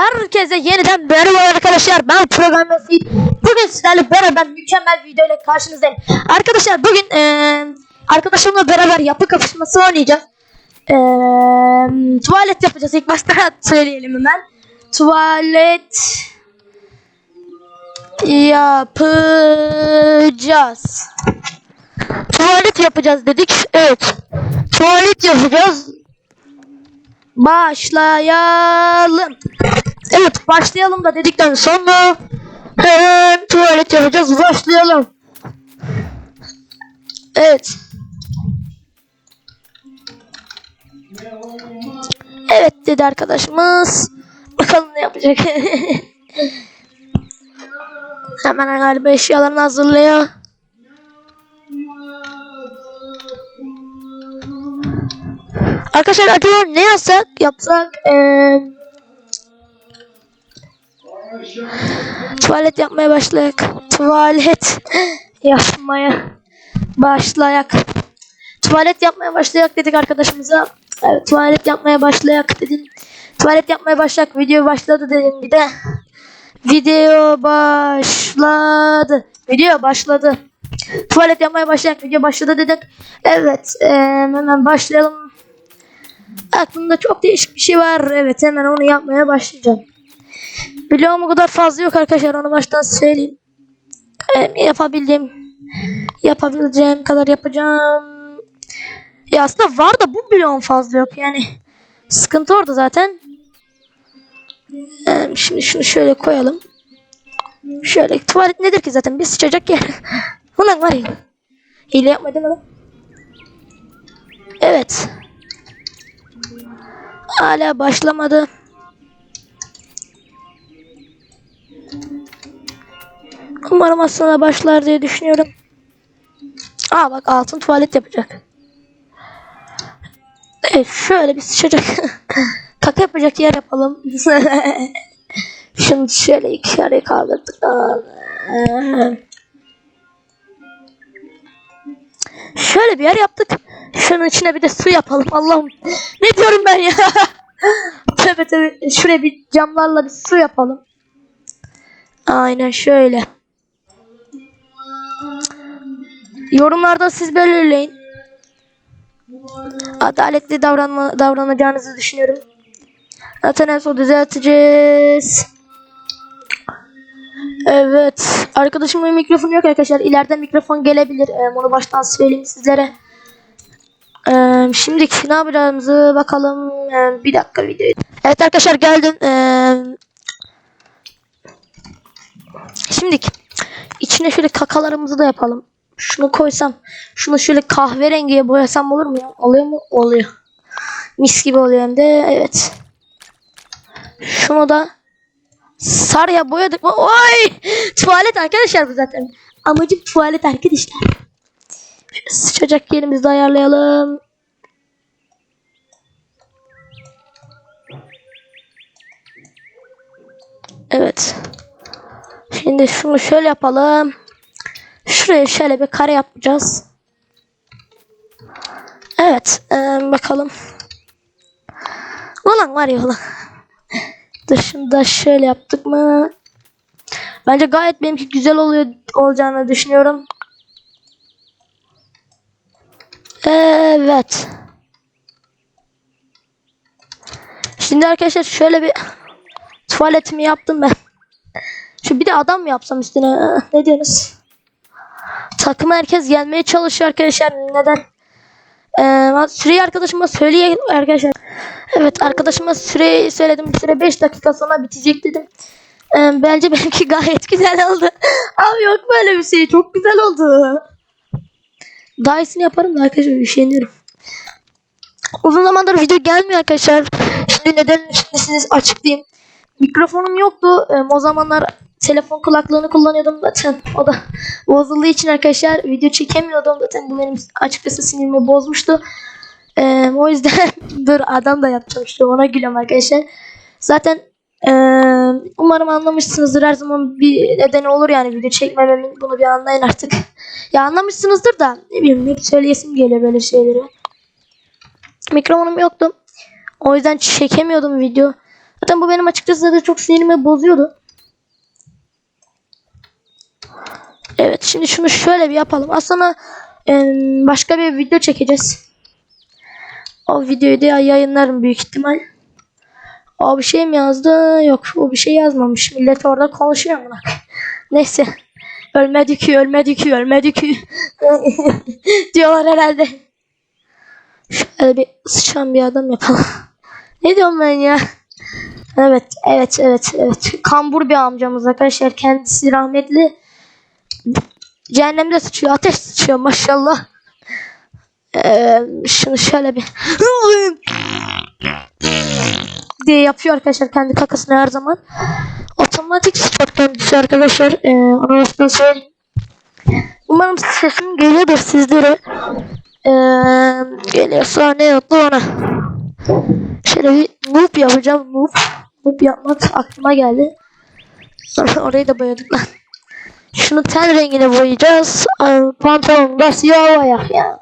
Herkese yeniden merhaba arkadaşlar. Ben program. Bugün sizlerle beraber mükemmel video ile karşınızdayım. Arkadaşlar bugün eee arkadaşımla beraber yapı kapışması oynayacağız. Eee tuvalet yapacağız. İlk başta söyleyelim hemen. Tuvalet yapacağız. Tuvalet yapacağız dedik. Evet. Tuvalet yapacağız. Başlayalım. Evet başlayalım da dedikten sonra hemen tuvalet yapacağız. Başlayalım. Evet. Evet dedi arkadaşımız. Bakalım ne yapacak. Hemen galiba eşyalarını hazırlıyor. Arkadaşlar acaba ne yapsak? Yapsak eee tuvalet yapmaya başlayak. Tuvalet yapmaya başlayak. Tuvalet yapmaya başlayak dedik arkadaşımıza. Evet, tuvalet yapmaya başlayak dedim. Tuvalet yapmaya başlayak. Video başladı dedim bir de. Video başladı. Video başladı. Tuvalet yapmaya başlayak. Video başladı dedik. Evet. eee, hemen başlayalım. Aklımda çok değişik bir şey var. Evet hemen onu yapmaya başlayacağım. Biliyorum o kadar fazla yok arkadaşlar onu baştan söyleyeyim. Ee, yapabildiğim yapabileceğim kadar yapacağım. Ya aslında var da bu bloğun fazla yok yani. Sıkıntı orada zaten. Ee, şimdi şunu şöyle koyalım. Şöyle tuvalet nedir ki zaten bir sıçacak yer. Ulan var ya. Hile yapmadım lan. Evet. Hala başlamadı. Umarım aslında başlar diye düşünüyorum. Aa bak altın tuvalet yapacak. Evet şöyle bir sıçacak. Kaka yapacak yer yapalım. Şunu şöyle iki araya kaldırdık. Şöyle bir yer yaptık. Şunun içine bir de su yapalım. Allah'ım. Ne diyorum ben ya? tövbe tövbe. Şuraya bir camlarla bir su yapalım. Aynen şöyle. Yorumlarda siz belirleyin. Adaletli davranma, davranacağınızı düşünüyorum. Zaten en son düzelteceğiz. Evet. Arkadaşımın mikrofonu yok arkadaşlar. İleride mikrofon gelebilir. Ee, onu baştan söyleyeyim sizlere. Ee, şimdi ne yapacağımızı bakalım. Ee, bir dakika videoyu. Evet arkadaşlar geldim. Ee, şimdi içine şöyle kakalarımızı da yapalım. Şunu koysam. Şunu şöyle kahverengiye boyasam olur mu ya? Oluyor mu? Oluyor. Mis gibi oluyor hem de. Evet. Şunu da sarıya boyadık mı? Oy! Tuvalet arkadaşlar bu zaten. Amacım tuvalet arkadaşlar. Şöyle sıçacak yerimizi ayarlayalım. Evet. Şimdi şunu şöyle yapalım. Şuraya şöyle bir kare yapacağız. Evet. ee, bakalım. Ulan var ya ulan. Dışında şöyle yaptık mı? Bence gayet benimki güzel oluyor olacağını düşünüyorum. Evet. Şimdi arkadaşlar şöyle bir tuvaletimi yaptım ben. Şu bir de adam mı yapsam üstüne? Ne diyorsunuz? Takım herkes gelmeye çalışıyor arkadaşlar. Neden? Ee, süreyi arkadaşıma söyleyeyim arkadaşlar. Evet arkadaşıma süreyi söyledim. Süre 5 dakika sonra bitecek dedim. Ee, bence benimki gayet güzel oldu. Abi yok böyle bir şey. Çok güzel oldu. Daha iyisini yaparım da arkadaşlar üşeniyorum. Uzun zamandır video gelmiyor arkadaşlar. Şimdi neden şimdi size açıklayayım. Mikrofonum yoktu. Ee, o zamanlar telefon kulaklığını kullanıyordum zaten. O da bozulduğu için arkadaşlar video çekemiyordum zaten. Bu benim açıkçası sinirimi bozmuştu. Ee, o yüzden dur adam da yapacağım ona gülüyorum arkadaşlar. Zaten ee, umarım anlamışsınızdır. Her zaman bir nedeni olur yani video çekmememin. Bunu bir anlayın artık. ya anlamışsınızdır da ne bileyim hep söyleyesim geliyor böyle şeyleri. Mikrofonum yoktu. O yüzden çekemiyordum video. Zaten bu benim açıkçası da çok sinirimi bozuyordu. Evet şimdi şunu şöyle bir yapalım. Aslında em, başka bir video çekeceğiz. O videoyu da yayınlarım büyük ihtimal. O bir şey mi yazdı? Yok o bir şey yazmamış. Millet orada konuşuyor mu? Neyse. Ölmedi ki ölmedi ki ölmedi ki. Diyorlar herhalde. Şöyle bir sıçan bir adam yapalım. ne diyorum ben ya? Evet, evet, evet, evet. Kambur bir amcamız arkadaşlar. Kendisi rahmetli. Cehennemde sıçıyor. Ateş sıçıyor maşallah. Ee, şunu şöyle bir diye yapıyor arkadaşlar kendi kakasını her zaman. Otomatik sıçıyor kendisi arkadaşlar. Ee, onu nasıl söyleyeyim. Umarım sesim geliyordur sizlere. Ee, geliyorsa ne yaptı ona. Şöyle bir noob yapacağım. Noob. Noob yapmak aklıma geldi. Orayı da boyadık lan. Şunu ten rengine boyayacağız. Ay, Pantolonu da siyah ayak ya.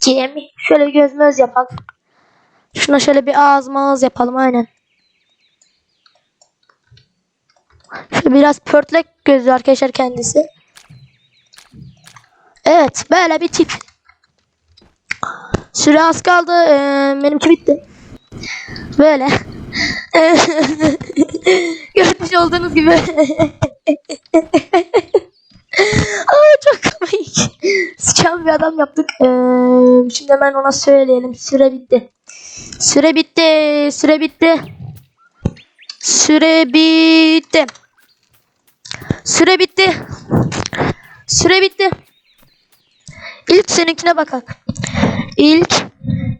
Cemi. Şöyle göz möz yapalım. Şuna şöyle bir ağız mağız yapalım aynen. Şöyle biraz pörtlek gözlü arkadaşlar kendisi. Evet böyle bir tip. Süre az kaldı. Ee, benimki bitti. Böyle. Görmüş olduğunuz gibi. Aa, çok komik. Sıçan bir adam yaptık. Ee, şimdi hemen ona söyleyelim. Süre bitti. Süre bitti. Süre bitti. Süre bitti. Süre bitti. Süre bitti. İlk seninkine bakalım. İlk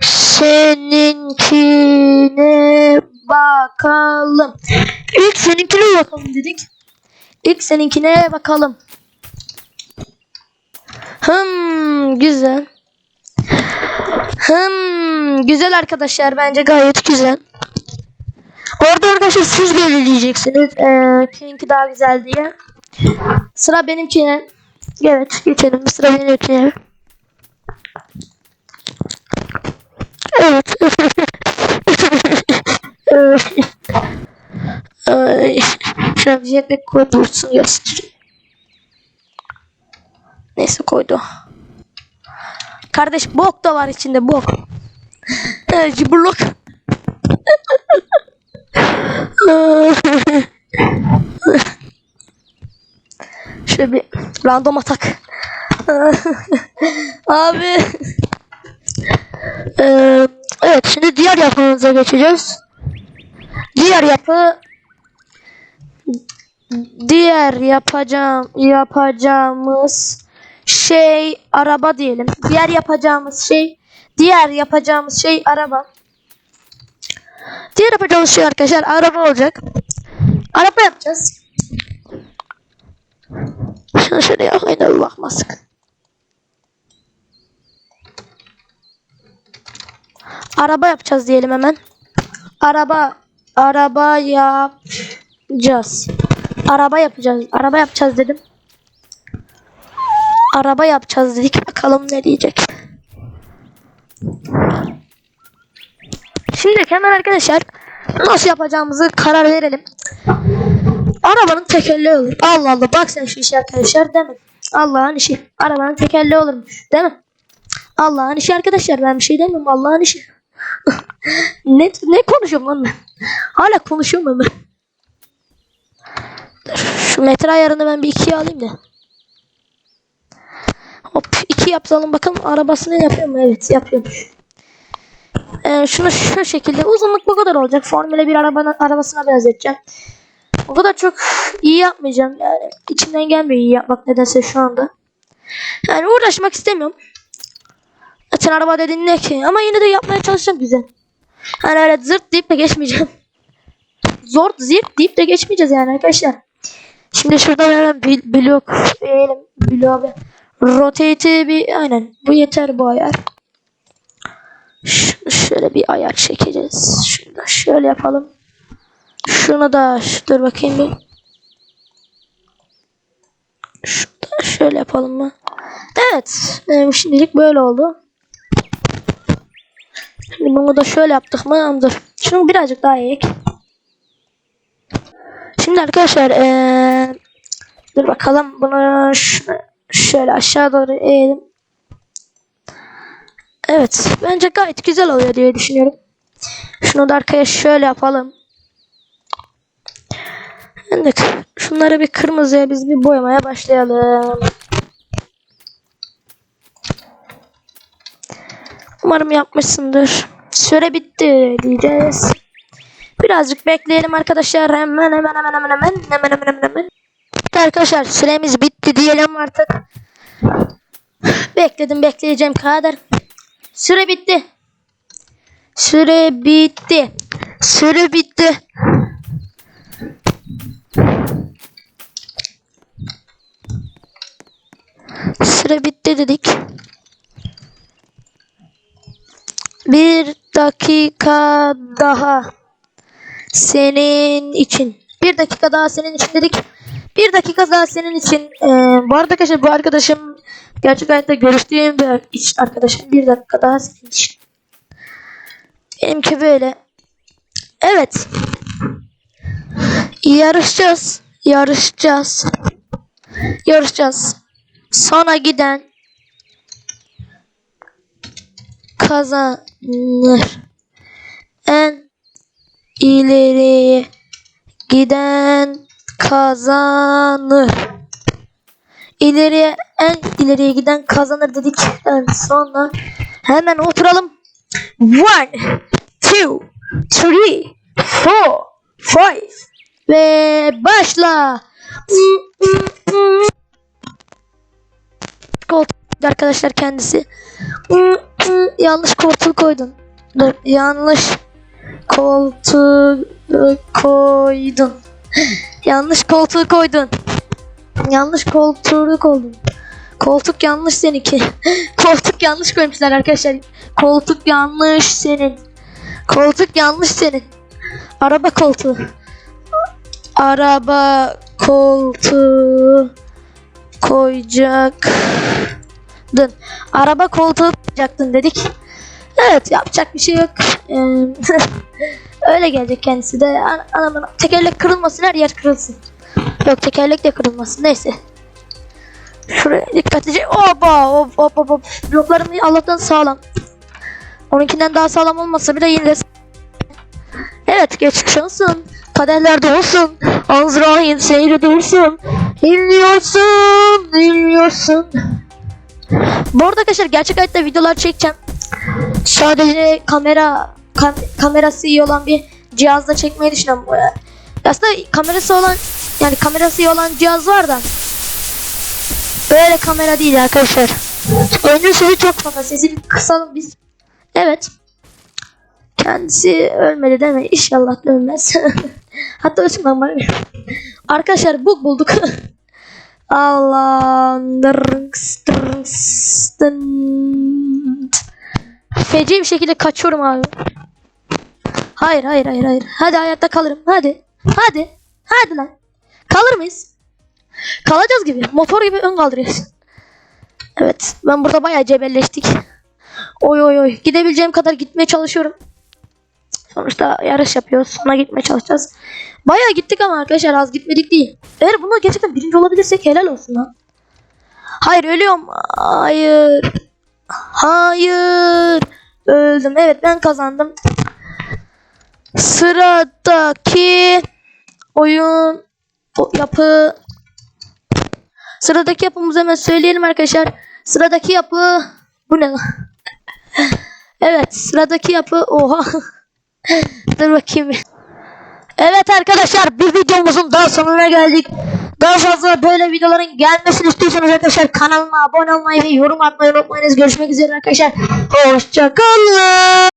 seninkine bakalım. İlk seninkine bakalım dedik. İlk seninkine bakalım. Hmm, güzel. Hmm, güzel arkadaşlar bence gayet güzel. Orada arkadaşlar siz belirleyeceksiniz. Ee, kiminki daha güzel diye. Sıra benimkine. Evet geçelim. Sıra benimkine. Evet. Ay, Şuna bir jetpack koy dursun göstereyim. Neyse koydu. Kardeş bok da var içinde bok. Ciburluk. Şöyle bir random atak. Abi. Ee, evet şimdi diğer yapımıza geçeceğiz. Diğer yapı diğer yapacağım yapacağımız şey araba diyelim. Diğer yapacağımız şey diğer yapacağımız şey araba. Diğer yapacağımız şey arkadaşlar araba olacak. Araba yapacağız. Şunu şöyle yapayım da bakmasın. Araba yapacağız diyelim hemen. Araba araba yapacağız. Araba yapacağız. Araba yapacağız dedim. Araba yapacağız dedik. Bakalım ne diyecek. Şimdi hemen arkadaşlar nasıl yapacağımızı karar verelim. Arabanın tekerleği olur. Allah Allah bak sen şu işe arkadaşlar değil mi? Allah'ın işi. Arabanın tekerleği olurmuş değil mi? Allah'ın işi arkadaşlar ben bir şey demiyorum Allah'ın işi. ne ne konuşuyorum lan ben? Hala konuşuyorum ben. Şu metre ayarını ben bir ikiye alayım da. Hop iki yapalım bakalım arabasını yapıyor mu? Evet yapıyormuş. Ee, şunu şu şekilde uzunluk bu kadar olacak. Formula 1 arabanın arabasına benzeteceğim. O kadar çok iyi yapmayacağım. Yani içimden gelmiyor iyi yapmak nedense şu anda. Yani uğraşmak istemiyorum. Zaten araba dediğin ne ki? Ama yine de yapmaya çalışacağım güzel. Hani öyle zırt deyip de geçmeyeceğim. Zor zirt deyip de geçmeyeceğiz yani arkadaşlar. Şimdi şuradan hemen blok diyelim. Blok rotate'i bir aynen. Bu yeter bu ayar. Şunu şöyle bir ayar çekeceğiz. Şunu da şöyle yapalım. Şunu da dur bakayım bir. Şunu da şöyle yapalım mı? Evet. Benim şimdilik böyle oldu. Şimdi bunu da şöyle yaptık mı? Dur. Şunu birazcık daha ek. Şimdi arkadaşlar eee, dur bakalım bunu ş- Şöyle aşağı doğru eğelim. Evet. Bence gayet güzel oluyor diye düşünüyorum. Şunu da arkaya şöyle yapalım. Evet. Şunları bir kırmızıya biz bir boyamaya başlayalım. Umarım yapmışsındır. Süre bitti diyeceğiz. Birazcık bekleyelim arkadaşlar. Hemen hemen hemen hemen hemen hemen hemen hemen. hemen. Evet Arkadaşlar süremiz bitti diyelim artık. Bekledim bekleyeceğim kadar. Süre bitti. Süre bitti. Süre bitti. Süre bitti dedik. Bir dakika daha senin için. Bir dakika daha senin için dedik. Bir dakika daha senin için. Ee, bu arada arkadaşlar bu arkadaşım gerçek hayatta görüştüğüm bir arkadaşım. Bir dakika daha senin için. Benimki böyle. Evet. Yarışacağız. Yarışacağız. Yarışacağız. Sona giden kazanır. En ileriye giden kazanır. İleriye en ileriye giden kazanır dedik. Evet, sonra hemen oturalım. One, two, three, four, five ve başla. Koltuk arkadaşlar kendisi. Yanlış koltuğu koydun. Yanlış koltuğu koydun. Yanlış koltuğu koydun. Yanlış koltuğu koydun. Koltuk yanlış seninki. Koltuk yanlış koymuşlar arkadaşlar. Koltuk yanlış senin. Koltuk yanlış senin. Araba koltuğu. Araba koltuğu koyacaktın. Araba koltuğu koyacaktın dedik. Evet yapacak bir şey yok. Öyle gelecek kendisi de. Anamın tekerlek kırılmasın her yer kırılsın. Yok tekerlek de kırılmasın neyse. Şuraya dikkatlice. Oba hop hop hop. Bloklarım Allah'tan sağlam. Onunkinden daha sağlam olmasa bile yine de Evet geçmiş olsun. Kaderlerde olsun. Azrail seyrediyorsun. İnliyorsun. İnliyorsun. Bu arada arkadaşlar gerçek hayatta videolar çekeceğim. Sadece kamera kam- kamerası iyi olan bir cihazla çekmeyi düşünüyorum. Ee, Aslında kamerası olan yani kamerası iyi olan cihaz var da böyle kamera değil arkadaşlar. Oyunun sesi çok fazla. Sesini kısalım biz. Evet. Kendisi ölmedi değil mi? İnşallah ölmez. Hatta ölsün bana. Arkadaşlar bug bulduk. Allah. Feci bir şekilde kaçıyorum abi. Hayır hayır hayır hayır. Hadi hayatta kalırım. Hadi. Hadi. Hadi lan. Kalır mıyız? Kalacağız gibi. Motor gibi ön kaldırıyoruz. Evet. Ben burada bayağı cebelleştik. Oy oy oy. Gidebileceğim kadar gitmeye çalışıyorum. Sonuçta yarış yapıyoruz. Sonra gitmeye çalışacağız. Bayağı gittik ama arkadaşlar az gitmedik değil. Eğer bunda gerçekten birinci olabilirsek helal olsun lan. Hayır ölüyorum. Hayır. Hayır. Öldüm. Evet ben kazandım. Sıradaki oyun yapı Sıradaki yapımızı hemen söyleyelim arkadaşlar. Sıradaki yapı bu ne evet sıradaki yapı oha. Dur bakayım. Evet arkadaşlar bir videomuzun daha sonuna geldik. Daha fazla böyle videoların gelmesini istiyorsanız arkadaşlar kanalıma abone olmayı ve yorum atmayı unutmayınız. Görüşmek üzere arkadaşlar. Hoşçakalın.